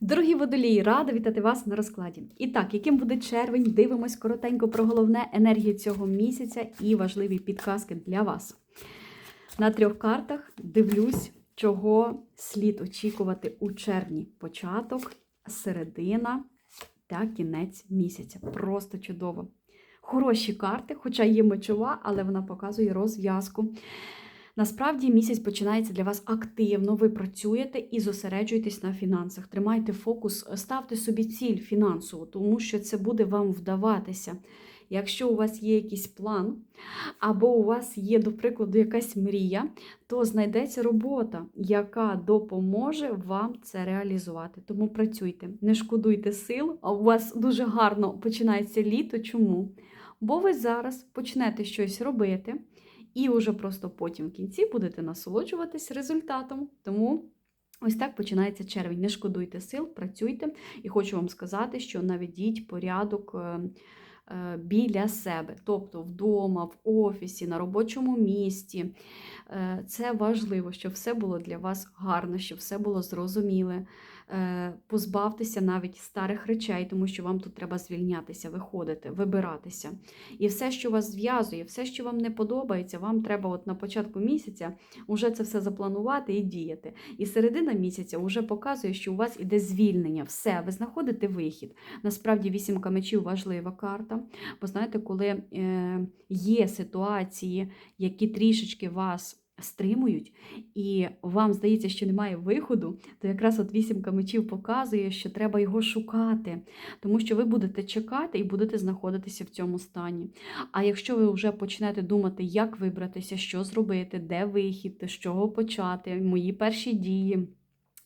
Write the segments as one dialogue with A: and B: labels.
A: Дорогі водолії, рада вітати вас на розкладі. І так, яким буде червень, дивимось коротенько про головне енергію цього місяця і важливі підказки для вас. На трьох картах дивлюсь, чого слід очікувати у червні. Початок, середина та кінець місяця. Просто чудово. Хороші карти, хоча є мечова, але вона показує розв'язку. Насправді місяць починається для вас активно, ви працюєте і зосереджуєтесь на фінансах. Тримайте фокус, ставте собі ціль фінансову, тому що це буде вам вдаватися. Якщо у вас є якийсь план, або у вас є, до прикладу, якась мрія, то знайдеться робота, яка допоможе вам це реалізувати. Тому працюйте, не шкодуйте сил, а у вас дуже гарно починається літо. Чому? Бо ви зараз почнете щось робити. І вже просто потім в кінці будете насолоджуватись результатом. Тому ось так починається червень. Не шкодуйте сил, працюйте. І хочу вам сказати, що наведіть порядок. е, е, Біля себе, тобто вдома, в офісі, на робочому місці. Е, Це важливо, щоб все було для вас гарно, щоб все було зрозуміле. Е, Позбавтеся навіть старих речей, тому що вам тут треба звільнятися, виходити, вибиратися. І все, що вас зв'язує, все, що вам не подобається, вам треба от на початку місяця вже це все запланувати і діяти. І середина місяця вже показує, що у вас іде звільнення. Все, ви знаходите вихід. Насправді, вісімка мечів важлива карта. Бо знаєте, коли е, є ситуації, які трішечки вас. Стримують, і вам здається, що немає виходу, то якраз от вісімка мечів показує, що треба його шукати, тому що ви будете чекати і будете знаходитися в цьому стані. А якщо ви вже почнете думати, як вибратися, що зробити, де вихід, з чого почати, мої перші дії.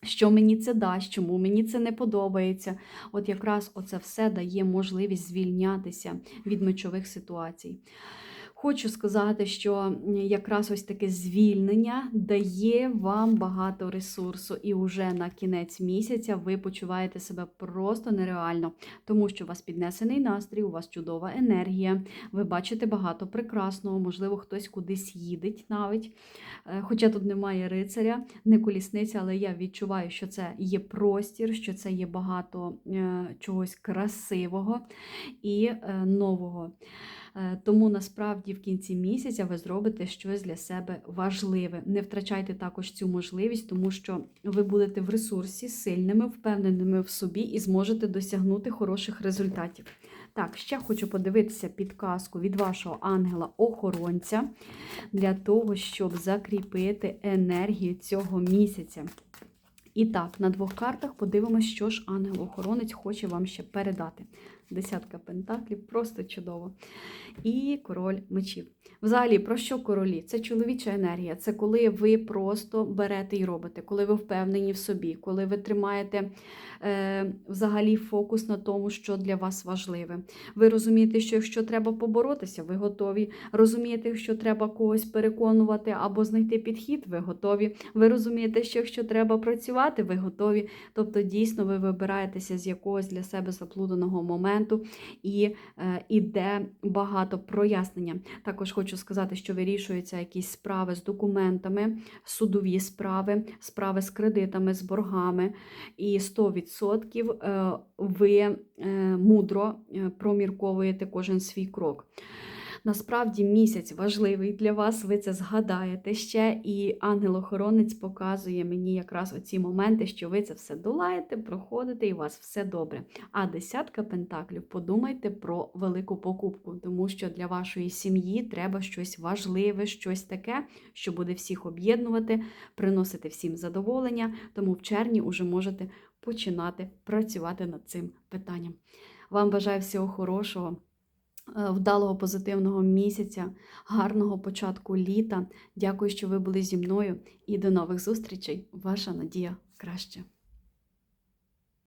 A: Що мені це дасть, чому мені це не подобається. От якраз оце все дає можливість звільнятися від мечових ситуацій. Хочу сказати, що якраз ось таке звільнення дає вам багато ресурсу, і вже на кінець місяця ви почуваєте себе просто нереально, тому що у вас піднесений настрій, у вас чудова енергія, ви бачите багато прекрасного, можливо, хтось кудись їдеть навіть. Е, Хоча тут немає рицаря, не колісниця, але я відчуваю, що це є простір, що це є багато е, чогось красивого і е, нового. Тому насправді в кінці місяця ви зробите щось для себе важливе. Не втрачайте також цю можливість, тому що ви будете в ресурсі сильними, впевненими в собі і зможете досягнути хороших результатів. Так, ще хочу подивитися підказку від вашого ангела-охоронця для того, щоб закріпити енергію цього місяця. І так, на двох картах подивимося, що ж ангел-охоронець хоче вам ще передати. Десятка пентаклів, просто чудово. І король мечів. Взагалі, про що королі? Це чоловіча енергія. Це коли ви просто берете і робите, коли ви впевнені в собі, коли ви тримаєте е, взагалі фокус на тому, що для вас важливе. Ви розумієте, що якщо треба поборотися, ви готові. Розумієте, що треба когось переконувати або знайти підхід, ви готові. Ви розумієте, що якщо треба працювати, ви готові. Тобто, дійсно, ви вибираєтеся з якогось для себе заплутаного моменту і е, іде багато прояснення. Також хочу сказати, що вирішуються якісь справи з документами, судові справи, справи з кредитами, з боргами. І 100% е, ви е, мудро е, промірковуєте кожен свій крок. Насправді місяць важливий для вас, ви це згадаєте ще, і ангел-охоронець показує мені якраз оці моменти, що ви це все долаєте, проходите і у вас все добре. А десятка пентаклів, подумайте про велику покупку, тому що для вашої сім'ї треба щось важливе, щось таке, що буде всіх об'єднувати, приносити всім задоволення. Тому в червні вже можете починати працювати над цим питанням. Вам бажаю всього хорошого. Е, Вдалого позитивного місяця, гарного початку літа. Дякую, що ви були зі мною і до нових зустрічей. Ваша Надія краще.